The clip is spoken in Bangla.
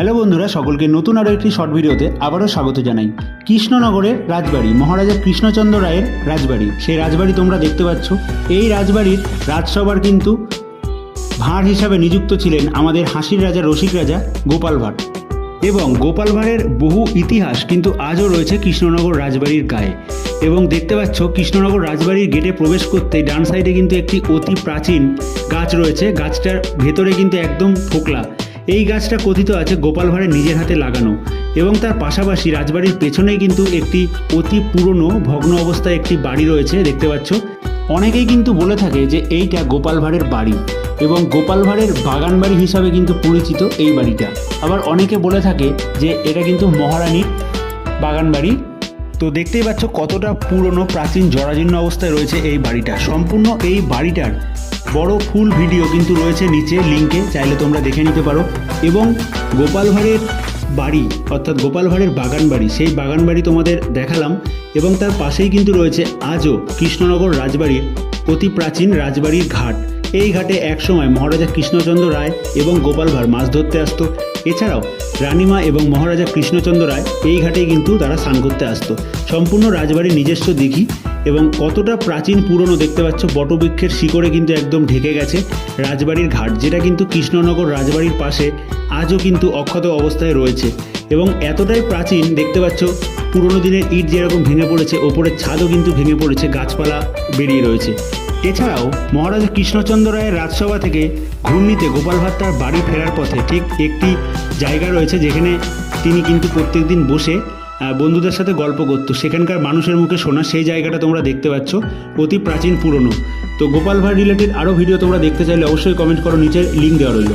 হ্যালো বন্ধুরা, সকলকে নতুন আরও একটি শর্ট ভিডিওতে আবারও স্বাগত জানাই। কৃষ্ণনগরের রাজবাড়ি, মহারাজা কৃষ্ণচন্দ্র রায়ের রাজবাড়ি। সেই রাজবাড়ি তোমরা দেখতে পাচ্ছ। এই রাজবাড়ির রাজসভার কিন্তু ভাঁড় হিসাবে নিযুক্ত ছিলেন আমাদের হাসির রাজা, রসিক রাজা গোপাল ভাঁড়। এবং গোপাল ভাঁড়ের বহু ইতিহাস কিন্তু আজও রয়েছে কৃষ্ণনগর রাজবাড়ির গায়ে। এবং দেখতে পাচ্ছ, কৃষ্ণনগর রাজবাড়ির গেটে প্রবেশ করতে ডান সাইডে কিন্তু একটি অতি প্রাচীন গাছ রয়েছে। গাছটার ভেতরে কিন্তু একদম ফোকলা। এই গাছটা কথিত আছে গোপাল ভাঁড়ের নিজের হাতে লাগানো এবং তার পাশাপাশি রাজবাড়ির পেছনেই কিন্তু একটি অতি পুরনো ভগ্ন অবস্থায় একটি বাড়ি রয়েছে, দেখতে পাচ্ছ। অনেকেই কিন্তু বলে থাকে যে এইটা গোপাল ভাঁড়ের বাড়ি এবং গোপাল ভাঁড়ের বাগান বাড়ি হিসাবে কিন্তু পরিচিত এই বাড়িটা। আবার অনেকে বলে থাকে যে এটা কিন্তু মহারানীর বাগান বাড়ি। তো দেখতেই পাচ্ছ কতটা পুরনো প্রাচীন জরাজীর্ণ অবস্থায় রয়েছে এই বাড়িটা। সম্পূর্ণ এই বাড়িটার বড় ফুল ভিডিও কিন্তু রয়েছে নিচে লিঙ্কে, চাইলে তোমরা দেখে নিতে পারো। এবং গোপাল ভাঁড়ের বাড়ি, অর্থাৎ গোপাল ভাঁড়ের বাগান বাড়ি, সেই বাগান বাড়ি তোমাদের দেখালাম। এবং তার পাশেই কিন্তু রয়েছে আজও কৃষ্ণনগর রাজবাড়ির অতি প্রাচীন রাজবাড়ির ঘাট। এই ঘাটে একসময় মহারাজা কৃষ্ণচন্দ্র রায় এবং গোপাল ভাঁড় মাছ ধরতে আসতো। এছাড়াও রানীমা এবং মহারাজা কৃষ্ণচন্দ্র রায় এই ঘাটেই কিন্তু তারা স্নান করতে আসতো। সম্পূর্ণ রাজবাড়ির নিজস্ব দিঘি এবং কতটা প্রাচীন পুরনো দেখতে পাচ্ছ, বটবৃক্ষের শিকড়ে কিন্তু একদম ঢেকে গেছে। রাজবাড়ির ঘাট, যেটা কিন্তু কৃষ্ণনগর রাজবাড়ির পাশে, আজও কিন্তু অক্ষত অবস্থায় রয়েছে। এবং এতটাই প্রাচীন দেখতে পাচ্ছ, পুরনো দিনের ইট যেরকম ভেঙে পড়েছে, ওপরের ছাদও কিন্তু ভেঙে পড়েছে, গাছপালা বেরিয়ে রয়েছে। এছাড়াও মহারাজা কৃষ্ণচন্দ্র রায়ের রাজসভা থেকে ঘূর্ণিতে গোপাল ভাট্টার তার বাড়ি ফেরার পথে ঠিক একটি জায়গা রয়েছে যেখানে তিনি কিন্তু প্রত্যেকদিন বসে আহ, বন্ধুদের সাথে গল্প করতো। সেখানকার মানুষের মুখে শোনা সেই জায়গাটা তোমরা দেখতে পাচ্ছ অতি প্রাচীন পুরনো। তো গোপাল ভাঁড় রিলেটেড আরও ভিডিও তোমরা দেখতে চাইলে অবশ্যই কমেন্ট করো নিচের লিঙ্ক দেওয়া রইল।